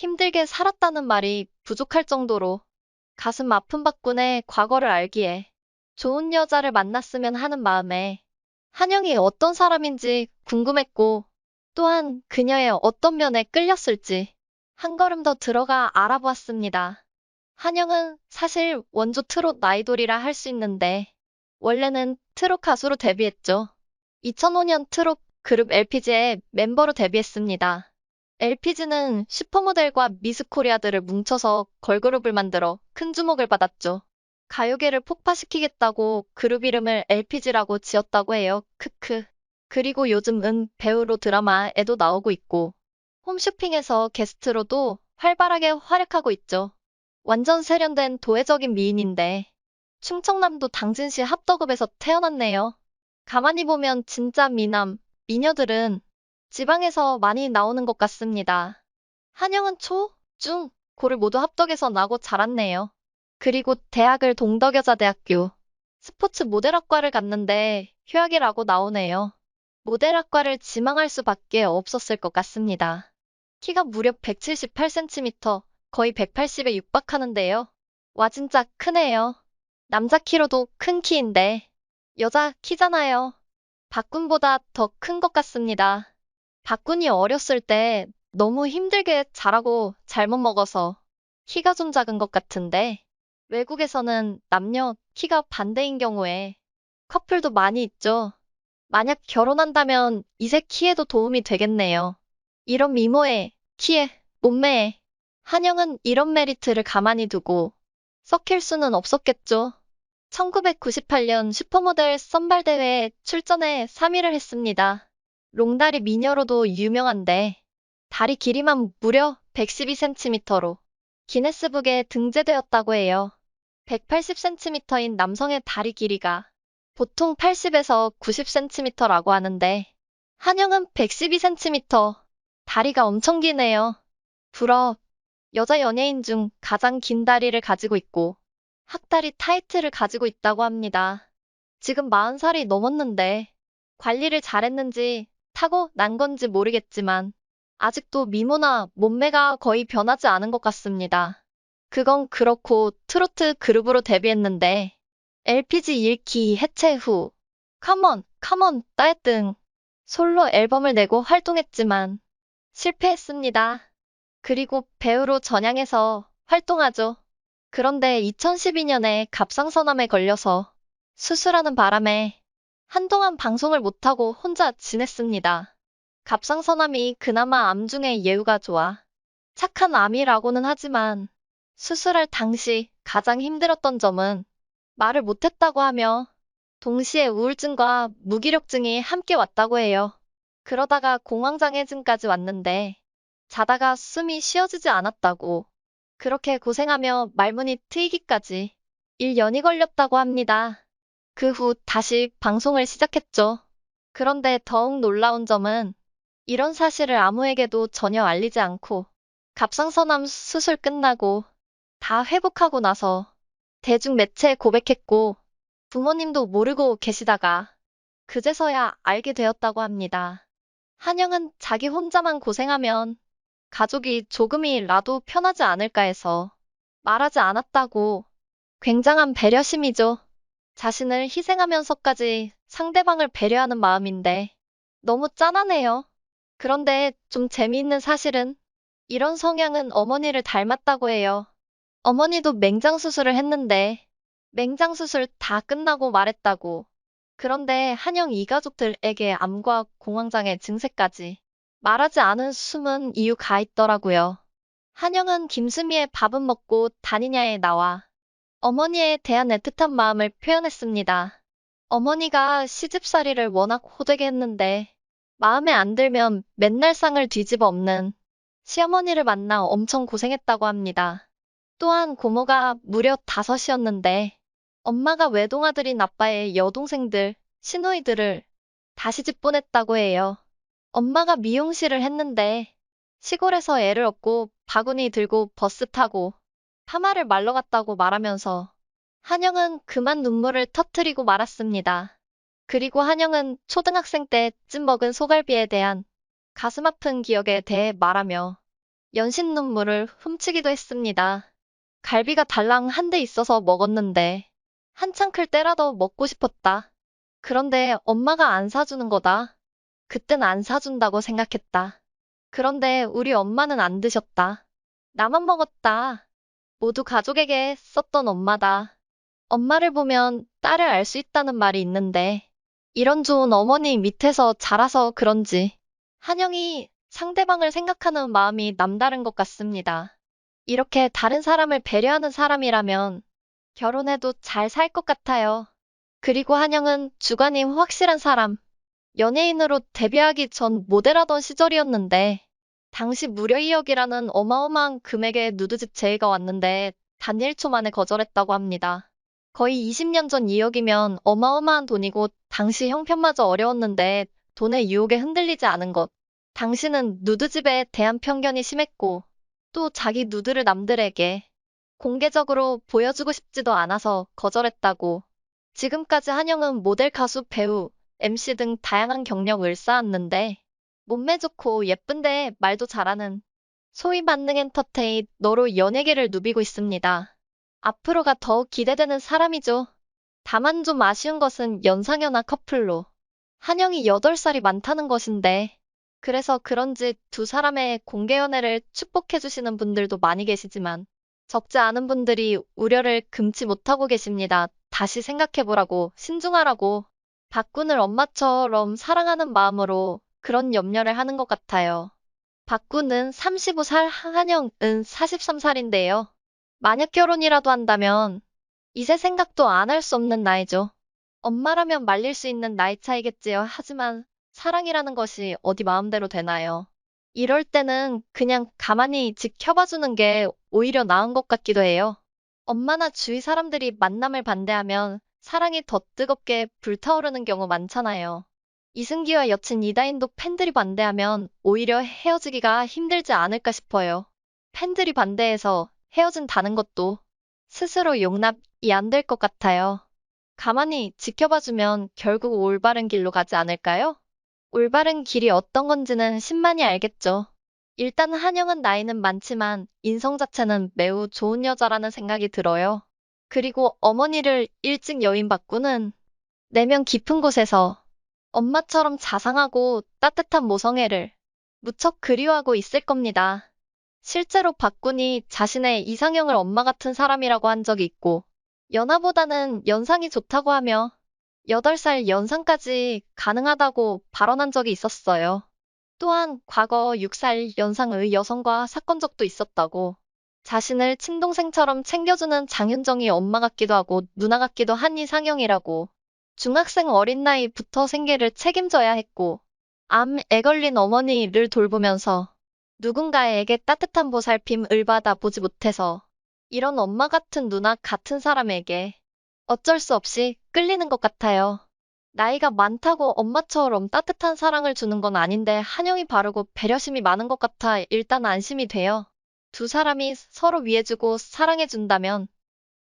힘들게 살았다는 말이 부족할 정도로 가슴 아픈 박군의 과거를 알기에 좋은 여자를 만났으면 하는 마음에 한영이 어떤 사람인지 궁금했고 또한 그녀의 어떤 면에 끌렸을지 한 걸음 더 들어가 알아보았습니다. 한영은 사실 원조 트롯 아이돌이라 할 수 있는데 원래는 트롯 가수로 데뷔했죠. 2005년 트롯 그룹 LPG의 멤버로 데뷔했습니다. LPG는 슈퍼모델과 미스코리아들을 뭉쳐서 걸그룹을 만들어 큰 주목을 받았죠. 가요계를 폭파시키겠다고 그룹 이름을 LPG라고 지었다고 해요. 크크. 그리고 요즘은 배우로 드라마에도 나오고 있고 홈쇼핑에서 게스트로도 활발하게 활약하고 있죠. 완전 세련된 도회적인 미인인데 충청남도 당진시 합덕읍에서 태어났네요. 가만히 보면 진짜 미남, 미녀들은 지방에서 많이 나오는 것 같습니다. 한영은 초, 중, 고를 모두 합덕에서 나고 자랐네요. 그리고 대학을 동덕여자대학교 스포츠 모델학과를 갔는데 휴학이라고 나오네요. 모델학과를 지망할 수밖에 없었을 것 같습니다. 키가 무려 178cm, 거의 180에 육박하는데요. 와 진짜 크네요. 남자 키로도 큰 키인데 여자 키잖아요. 박군보다 더 큰 것 같습니다. 박군이 어렸을 때 너무 힘들게 자라고 잘못 먹어서 키가 좀 작은 것 같은데 외국에서는 남녀 키가 반대인 경우에 커플도 많이 있죠. 만약 결혼한다면 이세 키에도 도움이 되겠네요. 이런 미모에, 키에, 몸매에 한영은 이런 메리트를 가만히 두고 썩힐 수는 없었겠죠. 1998년 슈퍼모델 선발대회에 출전해 3위를 했습니다. 롱다리 미녀로도 유명한데 다리 길이만 무려 112cm로 기네스북에 등재되었다고 해요. 180cm인 남성의 다리 길이가 보통 80에서 90cm라고 하는데 한영은 112cm. 다리가 엄청 기네요. 부러 여자 연예인 중 가장 긴 다리를 가지고 있고 학다리 타이틀을 가지고 있다고 합니다. 지금 40살이 넘었는데 관리를 잘했는지 타고 난 건지 모르겠지만 아직도 미모나 몸매가 거의 변하지 않은 것 같습니다. 그건 그렇고 트로트 그룹으로 데뷔했는데 LPG 1기 해체 후 컴온 컴온 따얏 등 솔로 앨범을 내고 활동했지만 실패했습니다. 그리고 배우로 전향해서 활동하죠. 그런데 2012년에 갑상선암에 걸려서 수술하는 바람에 한동안 방송을 못하고 혼자 지냈습니다. 갑상선암이 그나마 암 중에 예후가 좋아 착한 암이라고는 하지만 수술할 당시 가장 힘들었던 점은 말을 못했다고 하며 동시에 우울증과 무기력증이 함께 왔다고 해요. 그러다가 공황장애증까지 왔는데 자다가 숨이 쉬어지지 않았다고 그렇게 고생하며 말문이 트이기까지 1년이 걸렸다고 합니다. 그 후 다시 방송을 시작했죠. 그런데 더욱 놀라운 점은 이런 사실을 아무에게도 전혀 알리지 않고 갑상선암 수술 끝나고 다 회복하고 나서 대중 매체에 고백했고 부모님도 모르고 계시다가 그제서야 알게 되었다고 합니다. 한영은 자기 혼자만 고생하면 가족이 조금이라도 편하지 않을까 해서 말하지 않았다고 굉장한 배려심이죠. 자신을 희생하면서까지 상대방을 배려하는 마음인데 너무 짠하네요. 그런데 좀 재미있는 사실은 이런 성향은 어머니를 닮았다고 해요. 어머니도 맹장 수술을 했는데 맹장 수술 다 끝나고 말했다고. 그런데 한영 이가족들에게 암과 공황장애 증세까지 말하지 않은 숨은 이유가 있더라고요. 한영은 김수미의 밥은 먹고 다니냐에 나와 어머니에 대한 애틋한 마음을 표현했습니다. 어머니가 시집살이를 워낙 호되게 했는데 마음에 안 들면 맨날 상을 뒤집어 엎는 시어머니를 만나 엄청 고생했다고 합니다. 또한 고모가 무려 다섯이었는데 엄마가 외동아들인 아빠의 여동생들, 시누이들을 다시 집 보냈다고 해요. 엄마가 미용실을 했는데 시골에서 애를 얻고 바구니 들고 버스 타고 파마를 말러 갔다고 말하면서 한영은 그만 눈물을 터트리고 말았습니다. 그리고 한영은 초등학생 때 찜먹은 소갈비에 대한 가슴 아픈 기억에 대해 말하며 연신 눈물을 훔치기도 했습니다. 갈비가 달랑 한 대 있어서 먹었는데 한창 클 때라도 먹고 싶었다. 그런데 엄마가 안 사주는 거다. 그땐 안 사준다고 생각했다. 그런데 우리 엄마는 안 드셨다. 나만 먹었다. 모두 가족에게 썼던 엄마다. 엄마를 보면 딸을 알 수 있다는 말이 있는데 이런 좋은 어머니 밑에서 자라서 그런지 한영이 상대방을 생각하는 마음이 남다른 것 같습니다. 이렇게 다른 사람을 배려하는 사람이라면 결혼해도 잘 살 것 같아요. 그리고 한영은 주관이 확실한 사람. 연예인으로 데뷔하기 전 모델하던 시절이었는데 당시 무려 2억이라는 어마어마한 금액의 누드집 제의가 왔는데 단 1초 만에 거절했다고 합니다. 거의 20년 전 2억이면 어마어마한 돈이고 당시 형편마저 어려웠는데 돈의 유혹에 흔들리지 않은 것. 당신은 누드집에 대한 편견이 심했고 또 자기 누드를 남들에게 공개적으로 보여주고 싶지도 않아서 거절했다고. 지금까지 한영은 모델, 가수, 배우, MC 등 다양한 경력을 쌓았는데 몸매 좋고 예쁜데 말도 잘하는 소위 만능 엔터테인 너로 연예계를 누비고 있습니다. 앞으로가 더욱 기대되는 사람이죠. 다만 좀 아쉬운 것은 연상연하 커플로 한영이 8살이 많다는 것인데 그래서 그런지 두 사람의 공개 연애를 축복해주시는 분들도 많이 계시지만 적지 않은 분들이 우려를 금치 못하고 계십니다. 다시 생각해보라고, 신중하라고. 박군을 엄마처럼 사랑하는 마음으로 그런 염려를 하는 것 같아요. 박군은 35살, 한영은 43살인데요. 만약 결혼이라도 한다면 이제 생각도 안 할 수 없는 나이죠. 엄마라면 말릴 수 있는 나이 차이겠지요. 하지만 사랑이라는 것이 어디 마음대로 되나요? 이럴 때는 그냥 가만히 지켜봐주는 게 오히려 나은 것 같기도 해요. 엄마나 주위 사람들이 만남을 반대하면 사랑이 더 뜨겁게 불타오르는 경우 많잖아요. 이승기와 여친 이다인도 팬들이 반대하면 오히려 헤어지기가 힘들지 않을까 싶어요. 팬들이 반대해서 헤어진다는 것도 스스로 용납이 안 될 것 같아요. 가만히 지켜봐주면 결국 올바른 길로 가지 않을까요? 올바른 길이 어떤 건지는 신만이 알겠죠. 일단 한영은 나이는 많지만 인성 자체는 매우 좋은 여자라는 생각이 들어요. 그리고 어머니를 일찍 여인 바꾸는 내면 깊은 곳에서 엄마처럼 자상하고 따뜻한 모성애를 무척 그리워하고 있을 겁니다. 실제로 박군이 자신의 이상형을 엄마 같은 사람이라고 한 적이 있고 연하보다는 연상이 좋다고 하며 8살 연상까지 가능하다고 발언한 적이 있었어요. 또한 과거 6살 연상의 여성과 사건 적도 있었다고. 자신을 친동생처럼 챙겨주는 장윤정이 엄마 같기도 하고 누나 같기도 한 이상형이라고. 중학생 어린 나이부터 생계를 책임져야 했고, 암에 걸린 어머니를 돌보면서 누군가에게 따뜻한 보살핌을 받아 보지 못해서 이런 엄마 같은 누나 같은 사람에게 어쩔 수 없이 끌리는 것 같아요. 나이가 많다고 엄마처럼 따뜻한 사랑을 주는 건 아닌데 한영이 바르고 배려심이 많은 것 같아 일단 안심이 돼요. 두 사람이 서로 위해주고 사랑해준다면